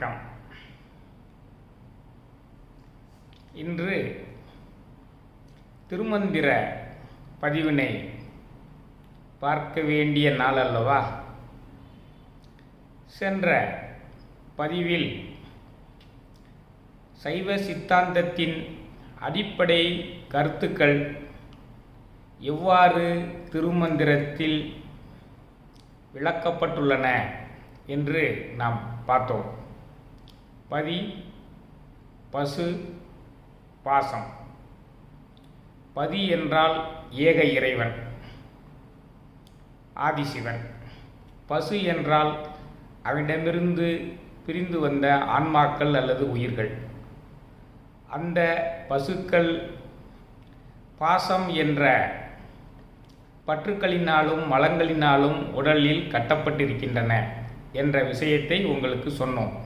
வணக்கம். இன்று திருமந்திர பதிவினை பார்க்க வேண்டிய நாள் அல்லவா? சென்ற பதிவில் சைவ சித்தாந்தத்தின் அடிப்படை கருத்துக்கள் எவ்வாறு திருமந்திரத்தில் விளக்கப்பட்டுள்ளன என்று நாம் பார்த்தோம். பதி பசு பாசம். பதி என்றால் ஏக இறைவன் ஆதிசிவன். பசு என்றால் அவனிடமிருந்து பிரிந்து வந்த ஆன்மாக்கள் அல்லது உயிர்கள். அந்த பசுக்கள் பாசம் என்ற பற்றுக்களினாலும் மலங்களினாலும் உடலில் கட்டப்பட்டிருக்கின்றன என்ற விஷயத்தை உங்களுக்கு சொன்னோம்.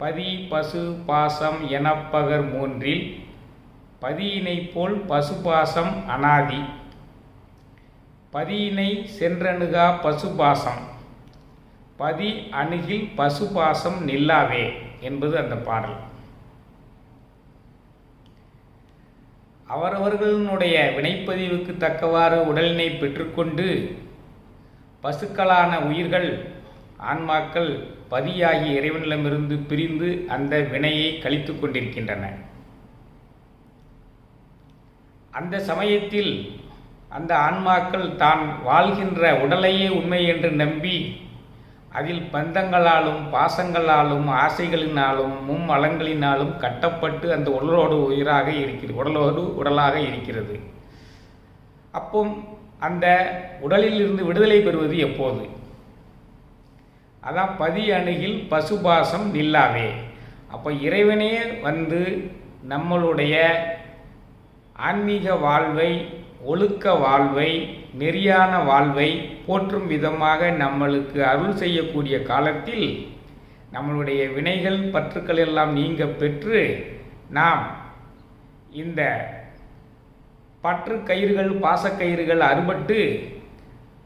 பதி பசு பாசம் எனப்பகர் மூன்றில் பதியினைப் போல் பசுபாசம் அனாதி. பதியினை சென்றணுகா பசுபாசம் பதி அணுகில் பசுபாசம் நில்லாவே என்பது அந்த பாடல். அவரவர்களுடைய வினைப்பதிவுக்கு தக்கவாறு உடலினை பெற்றுக்கொண்டு பசுக்களான உயிர்கள் ஆன்மாக்கள் பதியாகி இறைவனிடமிருந்து பிரிந்து அந்த வினையை கழித்து கொண்டிருக்கின்றன. அந்த சமயத்தில் அந்த ஆன்மாக்கள் தான் வாழ்கின்ற உடலையே உண்மை என்று நம்பி அதில் பந்தங்களாலும் பாசங்களாலும் ஆசைகளினாலும் மும் அலங்களினாலும் கட்டப்பட்டு அந்த உடலோடு உயிராக இருக்கிறது உடலோடு உடலாக இருக்கிறது. அப்போ அந்த உடலில் இருந்து விடுதலை பெறுவது எப்போது? அதான் பதி அணுகில் பசுபாசம் நில்லாவே அப்போ இறைவனே வந்து நம்மளுடைய ஆன்மீக வாழ்வை ஒழுக்க வாழ்வை நெறியான வாழ்வை போற்றும் விதமாக நம்மளுக்கு அருள் செய்யக்கூடிய காலத்தில் நம்மளுடைய வினைகள் பற்றுக்கள் எல்லாம் நீங்க பெற்று நாம் இந்த பற்று கயிறுகள் பாசக்கயிறுகள் அறுபட்டு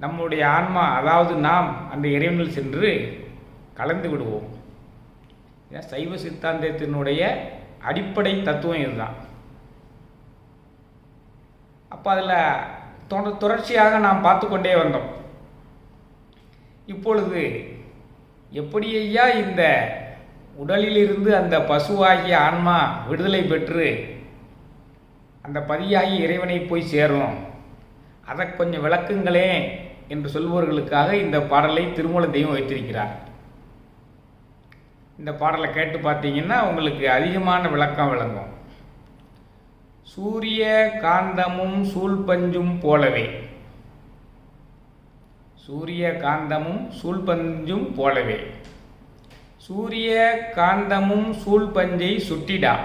நம்முடைய ஆன்மா அதாவது நாம் அந்த இறைவனில் சென்று கலந்து விடுவோம். சைவ சித்தாந்தத்தினுடைய அடிப்படை தத்துவம் இதுதான். அப்போ அதில் தொடர் தொடர்ச்சியாக நாம் பார்த்து கொண்டே வந்தோம். இப்பொழுது எப்படியா இந்த உடலிலிருந்து அந்த பசுவாகிய ஆன்மா விடுதலை பெற்று அந்த பதியாகி இறைவனை போய் சேரும் அதை கொஞ்சம் விளக்குங்களேன். என்று சொல்பவர்களுக்காக இந்த பாடலை திருமூல தெய்வம் வைத்திருக்கிறார். இந்த பாடலை கேட்டு பார்த்தீங்கன்னா உங்களுக்கு அதிகமான விளக்கம் விளங்கும். சூரிய காந்தமும் சூழ்பஞ்சும் போலவே. சூரிய காந்தமும் சூழ்பஞ்சும் போலவே. சூரிய காந்தமும் சூழ்பஞ்சை சுட்டிடா.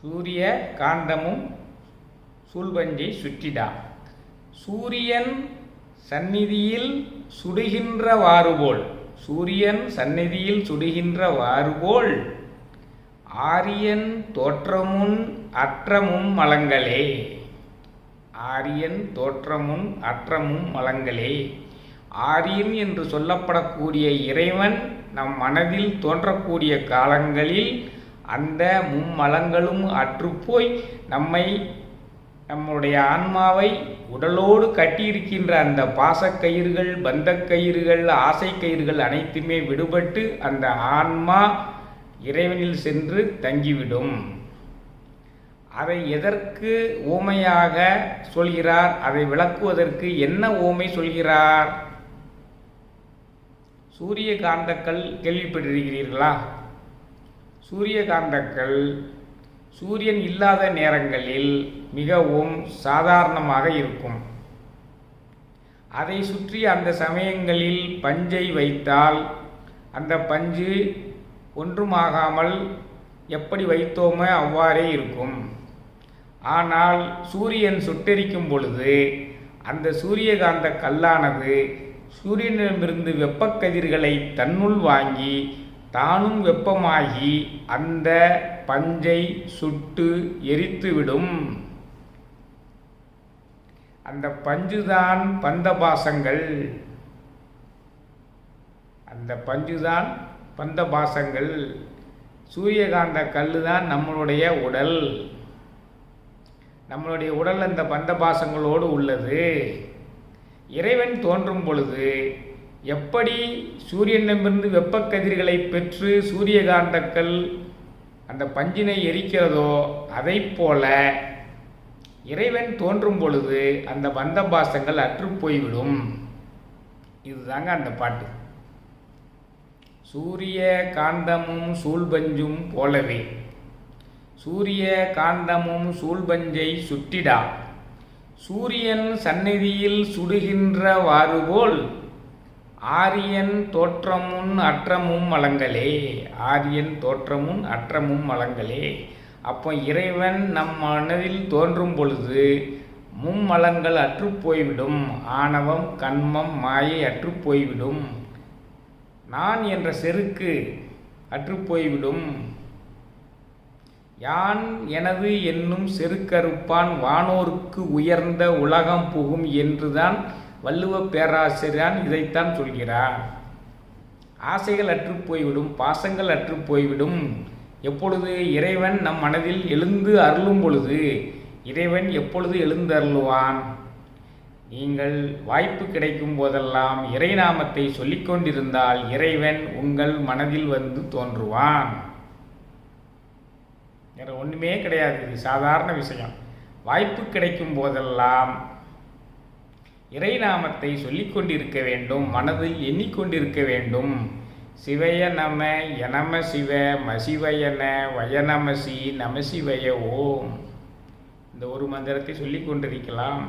சூரிய காந்தமும் சூழ்பஞ்சை சுற்றிடா. சூரியன் சந்நிதியில் சுடுகின்ற வாறுபோல். சூரியன் சந்நிதியில் சுடுகின்ற வாறுபோல். ஆரியன் தோற்றமுன் அற்றமும் மலங்களே. ஆரியன் தோற்றமும் அற்றமும் மலங்களே. ஆரியன் என்று சொல்லப்படக்கூடிய இறைவன் நம் மனதில் தோன்றக்கூடிய காலங்களில் அந்த மும்மலங்களும் அற்றுப்போய் நம்மை நம்முடைய ஆன்மாவை உடலோடு கட்டியிருக்கின்ற அந்த பாசக்கயிறுகள் பந்தக்கயிறுகள் ஆசைக்கயிறுகள் அனைத்துமே விடுபட்டு அந்த ஆன்மா இறைவனில் சென்று தங்கிவிடும். அதை எதற்கு ஊமையாக சொல்கிறார்? அதை விளக்குவதற்கு என்ன ஊமை சொல்கிறார்? சூரிய காந்தக்கள் கேள்விப்பட்டிருக்கிறீர்களா? சூரிய காந்தக்கள் சூரியன் இல்லாத நேரங்களில் மிகவும் சாதாரணமாக இருக்கும். அதை சுற்றி அந்த சமயங்களில் பஞ்சை வைத்தால் அந்த பஞ்சு ஒன்றுமாகாமல் எப்படி வைத்தோமோ அவ்வாறே இருக்கும். ஆனால் சூரியன் சுட்டெரிக்கும் பொழுது அந்த சூரியகாந்த கல்லானது சூரியனிடமிருந்து வெப்பக்கதிர்களை தன்னுள் வாங்கி தானும் வெப்பமாகி அந்த பஞ்சை சுட்டு எரித்துவிடும். அந்த பஞ்சுதான் பந்தபாசங்கள். அந்த பஞ்சு தான் சூரியகாந்த கல் தான் நம்மளுடைய உடல். நம்மளுடைய உடல் அந்த பந்தபாசங்களோடு உள்ளது. இறைவன் தோன்றும் பொழுது எப்படி சூரியனிடமிருந்து வெப்பக்கதிர்களை பெற்று சூரியகாந்தக்கல் அந்த பஞ்சினை எரிக்கிறதோ அதை போல இறைவன் தோன்றும் பொழுது அந்த பந்த பாசங்கள் அற்று போய்விடும். இதுதாங்க அந்த பாட்டு. சூரிய காந்தமும் சூழ்பஞ்சும் போலவே. சூரிய காந்தமும் சூழ்பஞ்சை சுட்டிடா சூரியன் சந்நிதியில் சுடுகின்றவாறு போல் ஆரியன் தோற்றமுன் அற்றமும் அலங்களே ஆரியன் தோற்றமுன் அற்றமும் அலங்களே அப்போ இறைவன் நம் மனதில் தோன்றும் பொழுது மும்மலங்கள் அற்று போய்விடும் ஆணவம் கண்மம் மாயை அற்று போய்விடும். நான் என்ற செருக்கு அற்று போய்விடும். யான் எனது என்னும் செருக்கறுப்பான் வானோருக்கு உயர்ந்த உலகம் புகும் என்றுதான் வள்ளுவ பேராசிரியர் இதைத்தான் சொல்கிறார். ஆசைகள் அற்று போய்விடும் பாசங்கள் அற்று போய்விடும். எப்பொழுது இறைவன் நம் மனதில் எழுந்து அருளும் பொழுது இறைவன் எப்பொழுது எழுந்து அருளுவான் நீங்கள் வாய்ப்பு கிடைக்கும் போதெல்லாம் இறைநாமத்தை சொல்லிக்கொண்டிருந்தால் இறைவன் உங்கள் மனதில் வந்து தோன்றுவான். வேற ஒன்றுமே கிடையாது இது சாதாரண விஷயம். வாய்ப்பு கிடைக்கும் போதெல்லாம் இறைநாமத்தை சொல்லிக் கொண்டிருக்க வேண்டும் மனதில் எண்ணிக்கொண்டிருக்க வேண்டும். சிவய நம எனம சிவ மசிவயன வயநமசி நமசிவய ஓம். இந்த ஒரு மந்திரத்தை சொல்லிக் கொண்டிருக்கலாம்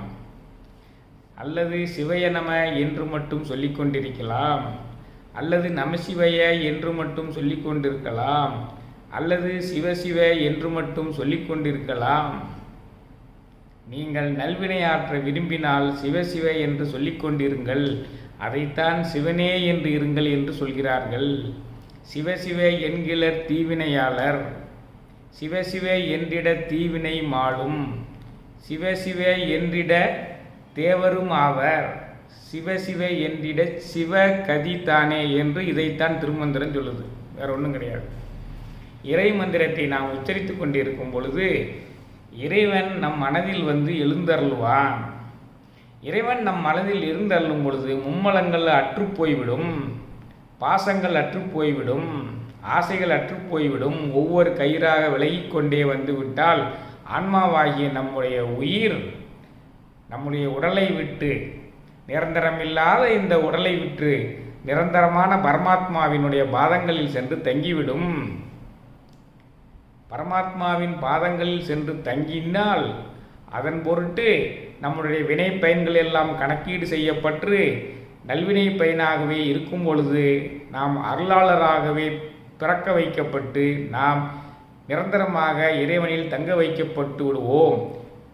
அல்லது சிவய நம என்று மட்டும் சொல்லிக் கொண்டிருக்கலாம் அல்லது நமசிவய என்று மட்டும் சொல்லிக் கொண்டிருக்கலாம் அல்லது சிவசிவ என்று மட்டும் சொல்லிக் கொண்டிருக்கலாம் நீங்கள் நல்வினையாற்ற விரும்பினால் சிவசிவ என்று சொல்லிக்கொண்டிருங்கள் அதைத்தான் சிவனே என்று இருங்கள் என்று சொல்கிறார்கள். சிவசிவ என்கிலர் தீவினையாளர். சிவசிவ என்றிட தீவினை மாளும். சிவசிவ என்றிட தேவரும் ஆவர். சிவசிவ என்றிட சிவ கதி தானே என்று இதைத்தான் திருமந்திரம் சொல்லுது. வேற ஒன்றும் கிடையாது. இறை மந்திரத்தை நாம் உச்சரித்து கொண்டிருக்கும் பொழுது இறைவன் நம் மனதில் வந்து எழுந்தருள்வான். இறைவன் நம் மனதில் இருந்தருளும் பொழுது மும்மலங்கள் அற்று போய்விடும். பாசங்கள் அற்று போய்விடும். ஆசைகள் அற்று போய்விடும். ஒவ்வொரு கயிறாக விலகிக் கொண்டே ஆன்மாவாகிய நம்முடைய உயிர் நம்முடைய உடலை விட்டு நிரந்தரமில்லாத இந்த உடலை விட்டு நிரந்தரமான பரமாத்மாவினுடைய பாதங்களில் சென்று தங்கிவிடும். பரமாத்மாவின் பாதங்களில் சென்று தங்கினால் அதன் பொருட்டு நம்முடைய வினை பயன்கள் எல்லாம் கணக்கீடு செய்யப்பட்டு நல்வினை பயனாகவே இருக்கும் பொழுது நாம் அருளாளராகவே பிறக்க வைக்கப்பட்டு நாம் நிரந்தரமாக இறைவனில் தங்க வைக்கப்பட்டு விடுவோம்.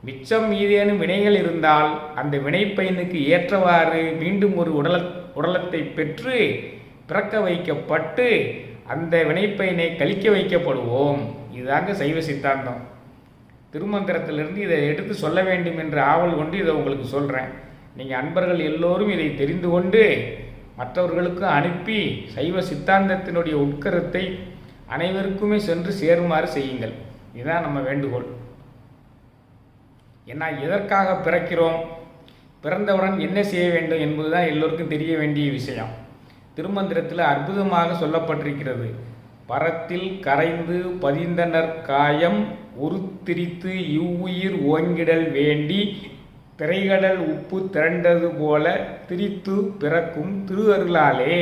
மிச்சம் மீதேனும் வினைகள் இருந்தால் அந்த வினைப்பயனுக்கு ஏற்றவாறு மீண்டும் ஒரு உடல உடலத்தை பெற்று பிறக்க வைக்கப்பட்டு அந்த வினைப்பயனை கழிக்க வைக்கப்படுவோம். இதுதாங்க சைவ சித்தாந்தம். திருமந்திரத்திலிருந்து இதை எடுத்து சொல்ல வேண்டும் என்ற ஆவல் கொண்டு இதை உங்களுக்கு சொல்கிறேன் நீங்கள் அன்பர்கள் எல்லோரும் இதை தெரிந்து கொண்டு மற்றவர்களுக்கும் அனுப்பி சைவ சித்தாந்தத்தினுடைய உட்கருத்தை அனைவருக்குமே சென்று சேருமாறு செய்யுங்கள். இதுதான் நம்ம வேண்டுகோள். ஏன்னா எதற்காக பிறக்கிறோம்? பிறந்தவுடன் என்ன செய்ய வேண்டும் என்பதுதான் எல்லோருக்கும் தெரிய வேண்டிய விஷயம். திருமந்திரத்தில் அற்புதமாக சொல்லப்பட்டிருக்கிறது. பரத்தில் கரைந்து பதிந்தனர் காயம் உருத்திரித்து இவ்வுயிர் ஓங்கிடல் வேண்டி திரைகடல் உப்பு திரண்டது போல திரித்து பிறக்கும் திரு அருளாலே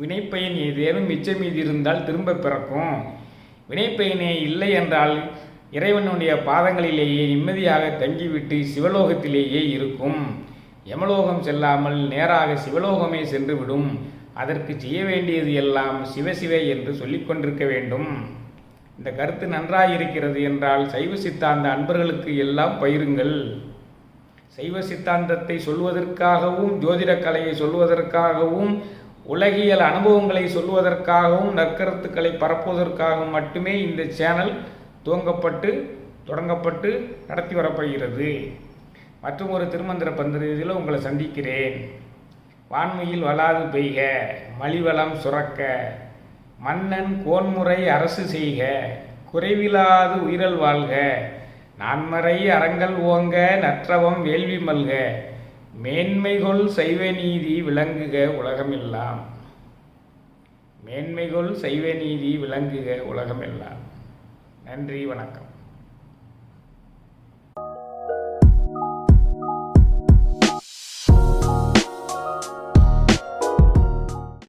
வினைப்பயன் ஏதேனும் மிச்சம் மீதி இருந்தால் திரும்ப பிறக்கும். வினைப்பயனே இல்லை என்றால் இறைவனுடைய பாதங்களிலேயே நிம்மதியாக தங்கிவிட்டு சிவலோகத்திலேயே இருக்கும். யமலோகம் செல்லாமல் நேராக சிவலோகமே சென்றுவிடும் அதற்கு செய்ய வேண்டியது எல்லாம் சிவசிவே என்று சொல்லிக் கொண்டிருக்க வேண்டும். இந்த கருத்து நன்றாயிருக்கிறது என்றால் சைவ சித்தாந்த அன்பர்களுக்கு எல்லாம் பயிருங்கள். சைவ சித்தாந்தத்தை சொல்வதற்காகவும் ஜோதிட கலையை சொல்வதற்காகவும் உலகியல் அனுபவங்களை சொல்வதற்காகவும் நற்கருத்துக்களை பரப்புவதற்காகவும் மட்டுமே இந்த சேனல் துவங்கப்பட்டு தொடங்கப்பட்டு நடத்தி வரப்படுகிறது மற்றும் ஒரு திருமந்திர பந்திரத்தில் உங்களை சந்திக்கிறேன். வான்மையில் வளாது பெய்க மலிவளம் சுரக்க மன்னன் கோன்முறை அரசு செய்க குறைவிலாது உயிரல் வாழ்க நான்மறை அறங்கள் ஓங்க நற்றவம் வேள்வி மல்க மேன்மைகொள் சைவ நீதி விளங்குக உலகமெல்லாம். மேன்மைகொள் சைவ நீதி விளங்குக உலகமெல்லாம். நன்றி வணக்கம்.